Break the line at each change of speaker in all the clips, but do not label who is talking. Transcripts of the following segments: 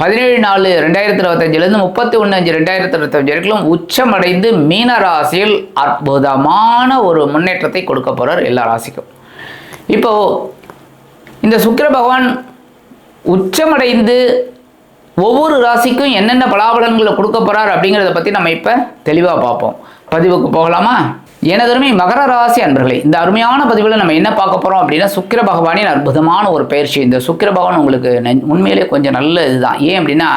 பதினேழு நாலு ரெண்டாயிரத்தி இருபத்தஞ்சிலேருந்து முப்பத்தி ஒன்று அஞ்சு ரெண்டாயிரத்தி இருபத்தஞ்சு வரைக்கும் உச்சமடைந்து மீன ராசியில் அற்புதமான ஒரு முன்னேற்றத்தை கொடுக்க போகிறார் எல்லா ராசிக்கும். இப்போது இந்த சுக்கிர பகவான் உச்சமடைந்து ஒவ்வொரு ராசிக்கும் என்னென்ன பலாபலன்களை கொடுக்க போகிறார் அப்படிங்கிறத பற்றி நம்ம இப்போ தெளிவாக பார்ப்போம். பதிவுக்கு போகலாமா? எனதருமை மகர ராசி அன்பர்களே இந்த அருமையான பதிவில் நம்ம என்ன பார்க்க போகிறோம் அப்படின்னா சுக்கிர பகவானின் அற்புதமான ஒரு பயிற்சி. இந்த சுக்கிர பகவான் உங்களுக்கு நெ- உண்மையிலே கொஞ்சம் நல்ல இதுதான். ஏன் அப்படின்னா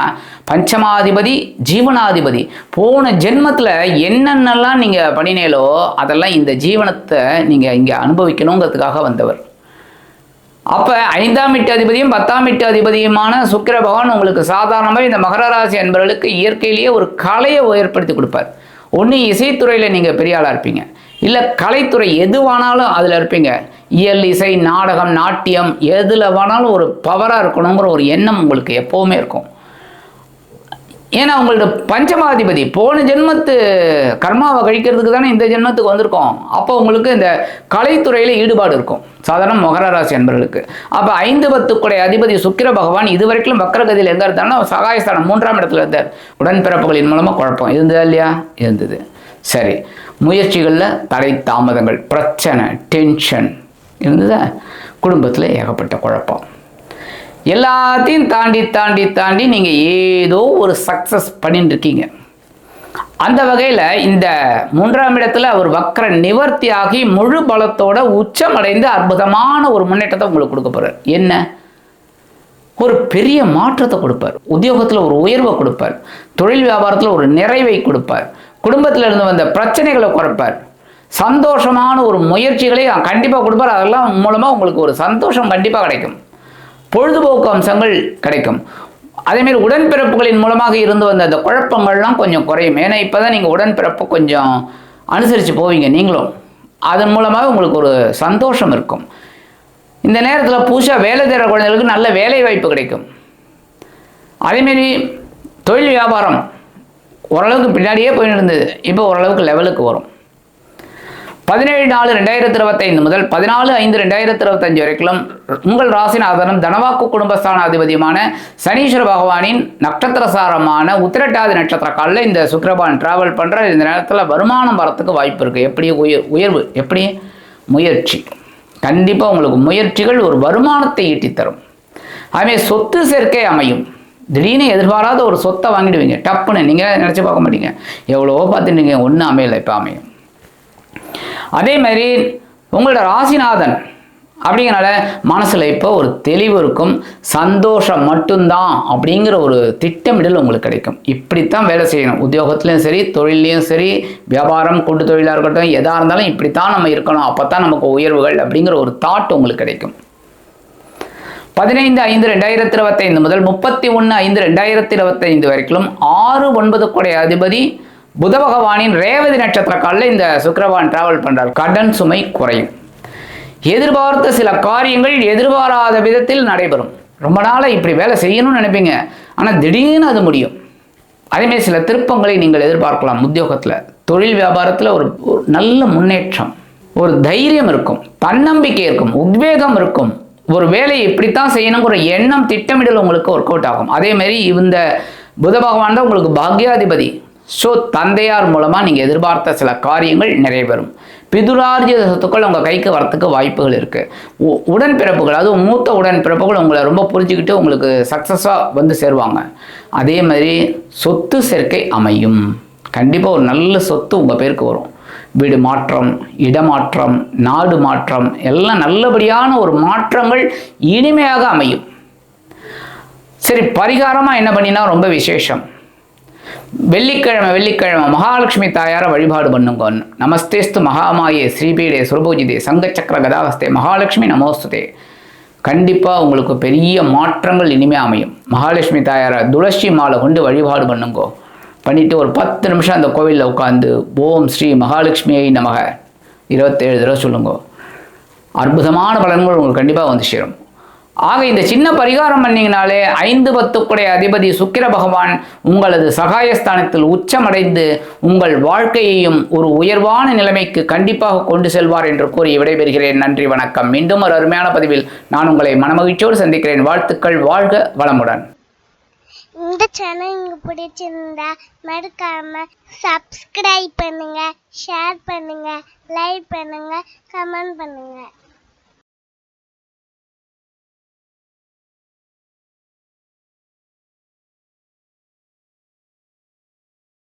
பஞ்சமாதிபதி ஜீவனாதிபதி. போன ஜென்மத்தில் என்னென்னலாம் நீங்கள் பண்ணினேலோ அதெல்லாம் இந்த ஜீவனத்தை நீங்கள் இங்கே அனுபவிக்கணுங்கிறதுக்காக வந்தவர். அப்போ ஐந்தாம் வீட்டு அதிபதியும் பத்தாம் வீட்டு அதிபதியுமான சுக்கிர பகவான் உங்களுக்கு சாதாரணமாக இந்த மகர ராசி அன்பர்களுக்கு இயற்கையிலேயே ஒரு கலையை ஏற்படுத்தி கொடுப்பார். ஒன்று இசைத்துறையில் நீங்கள் பெரிய ஆளாக இருப்பீங்க. இல்லை கலைத்துறை எதுவானாலும் அதில் இருப்பீங்க. இயல் இசை நாடகம் நாட்டியம் எதில் வேணாலும் ஒரு பவராக இருக்கணுங்கிற ஒரு எண்ணம் உங்களுக்கு எப்போவுமே இருக்கும். ஏன்னா உங்களோட பஞ்சமாதிபதி போன ஜென்மத்து கர்மாவை கழிக்கிறதுக்கு தானே இந்த ஜென்மத்துக்கு வந்திருக்கோம். அப்போ உங்களுக்கு இந்த கலைத்துறையில் ஈடுபாடு இருக்கும். சாதாரண மகர ராசி என்பர்களுக்கு அப்போ ஐந்து பத்துக்குடைய அதிபதி சுக்கிர பகவான் இது வரைக்கும் வக்கரகதியில் எங்கே இருந்தாலும் சகாயஸ்தானம் மூன்றாம் இடத்துல இருந்தார். உடன்பிறப்புகளின் மூலமாக குழப்பம். இருந்ததா இல்லையா? இருந்தது. சரி. முயற்சிகளில் தடை தாமதங்கள் பிரச்சனை டென்ஷன் இருந்ததா? குடும்பத்தில் ஏகப்பட்ட குழப்பம். எல்லாத்தையும் தாண்டி தாண்டி தாண்டி நீங்கள் ஏதோ ஒரு சக்ஸஸ் பண்ணிட்டு இருக்கீங்க அந்த வகையில் இந்த மூன்றாம் இடத்துல அவர் வக்கர நிவர்த்தி ஆகி முழு பலத்தோட உச்சமடைந்து அற்புதமான ஒரு முன்னேற்றத்தை உங்களுக்கு கொடுக்க போகிறார் என்ன? ஒரு பெரிய மாற்றத்தை கொடுப்பார். உத்தியோகத்தில் ஒரு உயர்வை கொடுப்பார். தொழில் வியாபாரத்தில் ஒரு நிறைவை கொடுப்பார். குடும்பத்தில் இருந்து வந்த பிரச்சனைகளை குறைப்பார். சந்தோஷமான ஒரு முயற்சிகளை கண்டிப்பாக கொடுப்பார். அதெல்லாம் மூலமாக உங்களுக்கு ஒரு சந்தோஷம் கண்டிப்பாக கிடைக்கும். பொழுதுபோக்கு அம்சங்கள் கிடைக்கும். அதேமாரி உடன்பிறப்புகளின் மூலமாக இருந்து வந்த அந்த குழப்பங்கள்லாம் கொஞ்சம் குறையும். ஏன்னா இப்போ தான் நீங்கள் உடன்பிறப்பு கொஞ்சம் அனுசரித்து போவீங்க நீங்களும். அதன் மூலமாக உங்களுக்கு ஒரு சந்தோஷம் இருக்கும். இந்த நேரத்தில் புதுசாக வேலை தேடுற குழந்தைகளுக்கு நல்ல வேலை வாய்ப்பு கிடைக்கும். அதேமாரி தொழில் வியாபாரம் ஓரளவுக்கு பின்னாடியே போயிட்டு இருந்தது. இப்போ ஓரளவுக்கு லெவலுக்கு வரும். பதினேழு நாலு ரெண்டாயிரத்தி இருபத்தைந்து முதல் பதினாலு ஐந்து ரெண்டாயிரத்தி இருபத்தஞ்சு வரைக்கும் உங்கள் ராசிநாதனும் தனவாக்கு குடும்பஸ்தான அதிபதியுமான சனீஸ்வர பகவானின் நட்சத்திர சாரமான உத்திரட்டாதி நட்சத்திர காலில் இந்த சுக்கிரபான் டிராவல் பண்ணுற இந்த நேரத்தில் வருமானம் வரத்துக்கு வாய்ப்பு இருக்குது எப்படி உயர் உயர்வு? எப்படி? முயற்சி. கண்டிப்பாக உங்களுக்கு முயற்சிகள் ஒரு வருமானத்தை ஈட்டித்தரும். தரும் சொத்து சேர்க்கை அமையும். திடீர்னு எதிர்பாராத ஒரு சொத்தை வாங்கிடுவீங்க. டப்புன்னு. நீங்கள் நினச்சி பார்க்க மாட்டீங்க. எவ்வளவோ பார்த்துட்டீங்க ஒன்றும் அமையலை. இப்போ அமையும். அதே மாதிரி உங்களோட ராசிநாதன் அப்படிங்கிறனால மனசில் இப்போ ஒரு தெளிவு இருக்கும் சந்தோஷம் மட்டும்தான் அப்படிங்கிற ஒரு திட்டமிடல் உங்களுக்கு கிடைக்கும். இப்படித்தான் வேலை செய்யணும். உத்தியோகத்துலேயும் சரி தொழிலையும் சரி வியாபாரம் கூட்டு தொழிலாக இருக்கட்டும் எதாக இருந்தாலும் இப்படித்தான் நம்ம இருக்கணும். அப்போ தான் நமக்கு உயர்வுகள் அப்படிங்கிற ஒரு தாட் உங்களுக்கு கிடைக்கும். பதினைந்து ஐந்து ரெண்டாயிரத்தி இருபத்தைந்து முதல் முப்பத்தி ஒன்று ஐந்து ரெண்டாயிரத்தி இருபத்தைந்து வரைக்கும் ஆறு ஒன்பது கொடை அதிபதி புத பகவானின் ரேவதி நட்சத்திர காலில் இந்த சுக்கரவான் டிராவல் பண்ணுறார் கடன் சுமை குறையும். எதிர்பார்த்த சில காரியங்கள் எதிர்பாராத விதத்தில் நடைபெறும். ரொம்ப நாளாக இப்படி வேலை செய்யணும்னு நினைப்பீங்க. ஆனால் திடீர்னு அது முடியும். அதேமாதிரி சில திருப்பங்களை நீங்கள் எதிர்பார்க்கலாம் உத்தியோகத்தில். தொழில் வியாபாரத்தில் ஒரு ஒரு நல்ல முன்னேற்றம். ஒரு தைரியம் இருக்கும். தன்னம்பிக்கை இருக்கும். உத்வேகம் இருக்கும். ஒரு வேலையை இப்படித்தான் செய்யணுங்கிற எண்ணம் திட்டமிடல் உங்களுக்கு ஒர்க் அவுட் ஆகும் அதேமாரி இந்த புத பகவான் தான் உங்களுக்கு பாக்யாதிபதி. ஸோ தந்தையார் மூலமாக நீங்கள் எதிர்பார்த்த சில காரியங்கள் நிறைவேறும். பிதுரார்ஜிய சொத்துக்கள் உங்கள் கைக்கு வரத்துக்கு வாய்ப்புகள் இருக்குது உடன்பிறப்புகள் அதுவும் மூத்த உடன்பிறப்புகள் உங்களை ரொம்ப புரிஞ்சுக்கிட்டு உங்களுக்கு சக்ஸஸாக வந்து சேருவாங்க. அதே மாதிரி சொத்து சேர்க்கை அமையும். கண்டிப்பாக ஒரு நல்ல சொத்து உங்கள் பேருக்கு வரும். வீடு மாற்றம் இடமாற்றம் நாடு மாற்றம் எல்லாம் நல்லபடியான ஒரு மாற்றங்கள் இனிமையாக அமையும். சரி பரிகாரமாக என்ன பண்ணினா ரொம்ப விசேஷம். வெள்ளிக்கிழமை வெள்ளிக்கிழமை மகாலட்சுமி தாயாரை வழிபாடு பண்ணுங்க. நமஸ்தேஸ்து மகாமாயே ஸ்ரீபீடே சுரபூஜிதே சங்கச்சக்கர கதாவஸ்தே மகாலட்சுமி நமோஸ்துதே. கண்டிப்பாக உங்களுக்கு பெரிய மாற்றங்கள் இனிமே அமையும். மகாலட்சுமி தாயாரை துளசி மாலை கொண்டு வழிபாடு பண்ணுங்கோ. பண்ணிவிட்டு ஒரு பத்து நிமிஷம் அந்த கோவிலில் உட்காந்து ஓம் ஸ்ரீ மகாலட்சுமியை நமக. இருபத்தேழு தடவை சொல்லுங்க. அற்புதமான பலன்கள் உங்களுக்கு கண்டிப்பாக வந்து சேரும். ஆக இந்த சின்ன பரிகாரம் பண்ணீங்கனாலே ஐந்து பத்துக்குடைய அதிபதி சுக்கிர பகவான் உங்களது சகாயஸ்தானத்தில் உச்சமடைந்து உங்கள் வாழ்க்கையையும் ஒரு உயர்வான நிலைமைக்கு கண்டிப்பாக கொண்டு செல்வார் என்று கூறி விடைபெறுகிறேன். நன்றி வணக்கம். மீண்டும் ஒரு அருமையான பதிவில் நான் உங்களை மனமகிழ்ச்சியோடு சந்திக்கிறேன். வாழ்த்துக்கள். வாழ்க வளமுடன்.
இந்த சேனல் உங்களுக்கு பிடிச்சிருந்தா மறக்காம சப்ஸ்கிரைப் பண்ணுங்க ஷேர் பண்ணுங்க லைக் பண்ணுங்க கமெண்ட் பண்ணுங்க.